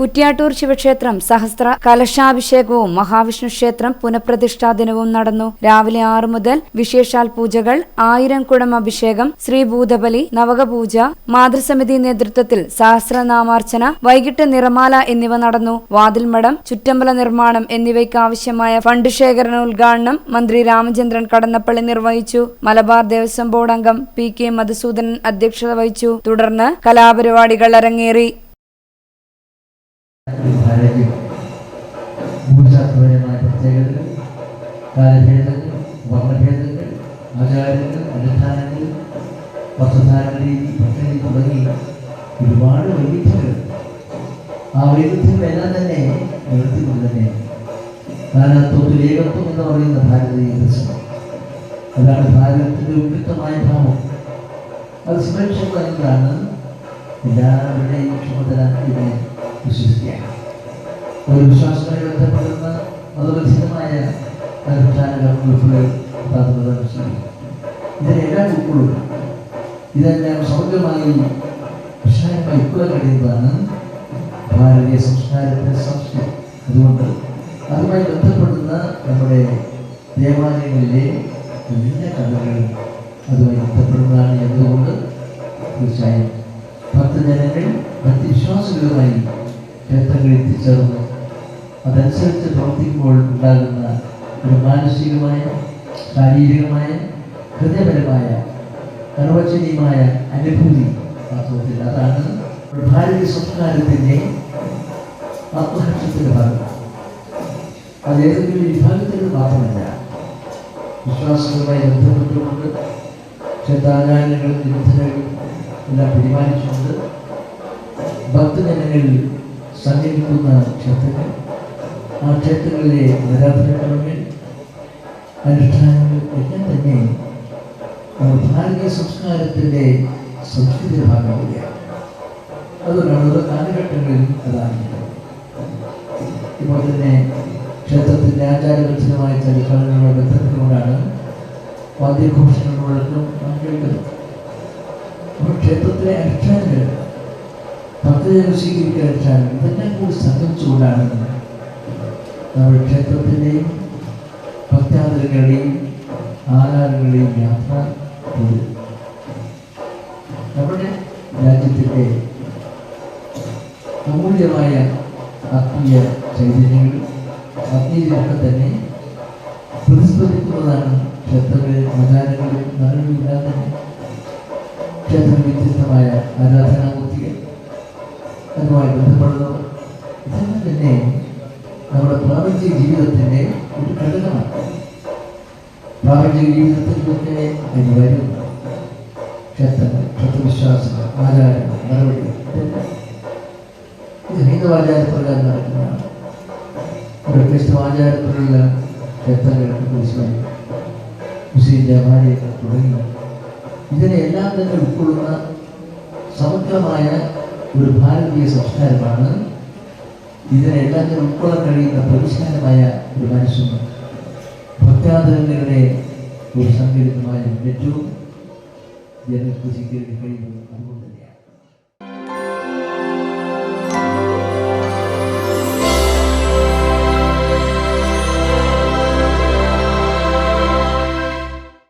കുറ്റ്യാട്ടൂർ ശിവക്ഷേത്രം സഹസ്ര കലശാഭിഷേകവും മഹാവിഷ്ണു ക്ഷേത്രം പുനഃപ്രതിഷ്ഠാ ദിനവും നടന്നു. രാവിലെ ആറു മുതൽ വിശേഷാൽ പൂജകൾ ആയിരം കുടം അഭിഷേകം ശ്രീഭൂതബലി നവകപൂജ മാതൃസമിതി നേതൃത്വത്തിൽ സഹസ്രനാമാർച്ചന വൈകിട്ട് നിറമാല എന്നിവ നടന്നു. വാതിൽമടം ചുറ്റമ്പല നിർമ്മാണം എന്നിവയ്ക്ക് ആവശ്യമായ ഫണ്ട് ശേഖരണ ഉദ്ഘാടനം മന്ത്രി രാമചന്ദ്രൻ കടന്നപ്പള്ളി നിർവഹിച്ചു. മലബാർ ദേവസ്വം ബോർഡ് അംഗം പി കെ മധുസൂദനൻ അധ്യക്ഷത വഹിച്ചു. തുടർന്ന് കലാപരിപാടികൾ അരങ്ങേറി. ഭാരതീയ ഭൂമിശാസ്ത്രപരമായ പ്രത്യേകതകൾ കാലഭേദങ്ങൾ വർണഭേദങ്ങൾ ആചാരങ്ങൾ അനുഷ്ഠാനങ്ങൾ വസ്ത്രധാരണ രീതി ഭക്ഷണ തുടങ്ങി ഒരുപാട് വൈവിധ്യങ്ങൾ. ആ വൈവിധ്യങ്ങളെല്ലാം തന്നെ നിവർത്തിക്കൊണ്ട് തന്നെ നാനാത്വത്തിൽ ഏകത്വം എന്ന് പറയുന്ന ഭാരതീയ ദർശനം. അതാണ് ഭാരതത്തിന്റെ ഉന്നതമായ ഭാവം. അത് സുരക്ഷ എന്നതാണ് എല്ലാവരുടെയും ചുമതല ഇതിനെ വിശ്വസിക്കുകയാണ് ഒരു വിശ്വാസമായി ബന്ധപ്പെടുന്ന മതബന്ധിതമായ അനുഷ്ഠാനങ്ങൾ ഉൾപ്പെടെ ഇതിനെല്ലാം ഉൾക്കൊള്ളുക ഇതെല്ലാം സമഗ്രമായി വിശാലമായി ഉൾക്കൊള്ളാൻ കഴിയുന്നതാണ് ഭാരതീയ സംസ്കാരത്തിന്റെ സംസ്കൃതി അതുകൊണ്ട് അതുമായി ബന്ധപ്പെടുന്ന നമ്മുടെ ദേവാലയങ്ങളിലെ എല്ലാ കഥകളും അതുമായി ബന്ധപ്പെടുന്നതാണ് എന്നതുകൊണ്ട് തീർച്ചയായും ഭക്തജനങ്ങൾ ഭക്തിവിശ്വാസികളുമായി ക്ഷേത്രങ്ങളിൽ എത്തിച്ചേർന്ന്. അതനുസരിച്ച് പ്രവർത്തിക്കുമ്പോൾ ഉണ്ടാകുന്ന ഒരു മാനസികമായ ശാരീരികമായ ഹൃദയപരമായ നിർവചനീയമായ അനുഭൂതി വാസ്തവത്തിൽ അതാണ് ഭാരതീയ സംസ്കാരത്തിന്റെ ആത്മഹർഷത്തിന്റെ ഭാഗം. അത് ഏതെങ്കിലും വിഭാഗത്തിൽ മാത്രമല്ല. വിശ്വാസങ്ങളുമായി ബന്ധപ്പെട്ടുകൊണ്ട് ക്ഷേത്രാചാരങ്ങളും നിബന്ധനകളും എല്ലാം തീരുമാനിച്ചുകൊണ്ട് ഭക്തജനങ്ങൾ സഞ്ചരിക്കുന്ന ക്ഷേത്രങ്ങൾ. ആ ക്ഷേത്രങ്ങളിലെ ആരാധനക്രമങ്ങൾ അനുഷ്ഠാനങ്ങൾ എല്ലാം തന്നെ ഭാരതീയ സംസ്കാരത്തിന്റെ സംസ്കൃതി ഭാഗം കൂടിയാണ്. അതുകൊണ്ടാണ് ഓരോ കാലഘട്ടങ്ങളിലും അതാണ്. ഇപ്പോൾ തന്നെ ക്ഷേത്രത്തിന്റെ ആചാരബദ്ധമായ ചില ചടങ്ങുകളുമായി ബന്ധപ്പെട്ടുകൊണ്ടാണ് വാദ്യഘോഷങ്ങൾ മുഴക്കം നാം കേൾക്കുന്നത് അപ്പോൾ ക്ഷേത്രത്തിലെ അനുഷ്ഠാനങ്ങൾ ഭക്തജനം സ്വീകരിക്കുന്ന അനുഷ്ഠാനങ്ങൾ ഇതെല്ലാം കൂടി സംഗമിച്ചുകൊണ്ടാണ് നമ്മുടെ ക്ഷേത്രത്തിന്റെയും ഭക്താന്തരങ്ങളുടെയും ആരാധനകളുടെയും യാത്ര നമ്മുടെ രാജ്യത്തിന്റെ അമൂല്യമായ ആത്മീയ ചൈതന്യങ്ങൾ ആത്മീയതൊക്കെ തന്നെ പ്രതിസ്പന്ദിക്കുന്നതാണ് ക്ഷേത്രങ്ങളിൽ ആചാരങ്ങളിൽ തന്നെ ക്ഷേത്ര വ്യത്യസ്തമായ ആരാധനാമൂർത്തികൾ അതുമായി ബന്ധപ്പെടുന്നു. ഇതെല്ലാം തന്നെ നമ്മുടെ പ്രാപഞ്ചിക ജീവിതത്തിന്റെ ഒരു ഘടകമാണ്. പ്രാപഞ്ചിക ജീവിതത്തിലൊക്കെ അനിവാര്യമാണ് ക്ഷേത്രങ്ങൾ ക്ഷേത്രവിശ്വാസങ്ങൾ ആചാരങ്ങൾ മറുപടികൾ ഇതെല്ലാം. ഹിന്ദു ആചാരപ്രകാരം നടക്കുന്നതാണ്. ഒരു ക്രിസ്തു ആചാരത്തിലുള്ള ക്ഷേത്രങ്ങൾക്ക് കുറിച്ചായി മുസ്ലിം ദേവാലയങ്ങൾ തുടങ്ങി. ഇതിനെ എല്ലാം തന്നെ ഉൾക്കൊള്ളുന്ന സമഗ്രമായ ഒരു ഭാരതീയ സംസ്കാരമാണ്. ഇതിനെല്ലാം ഞാൻ ഉൾക്കൊള്ളാൻ കഴിയുന്ന പരിഷ്കാരമായ ഒരു മനുഷ്യന് ഭക്താദരങ്ങളുടെ ഒരു സംഘടിതമായ ഏറ്റവും ജനങ്ങൾക്ക് സ്വീകരിക്കാൻ കഴിയുന്നത് അതുകൊണ്ട് തന്നെയാണ്.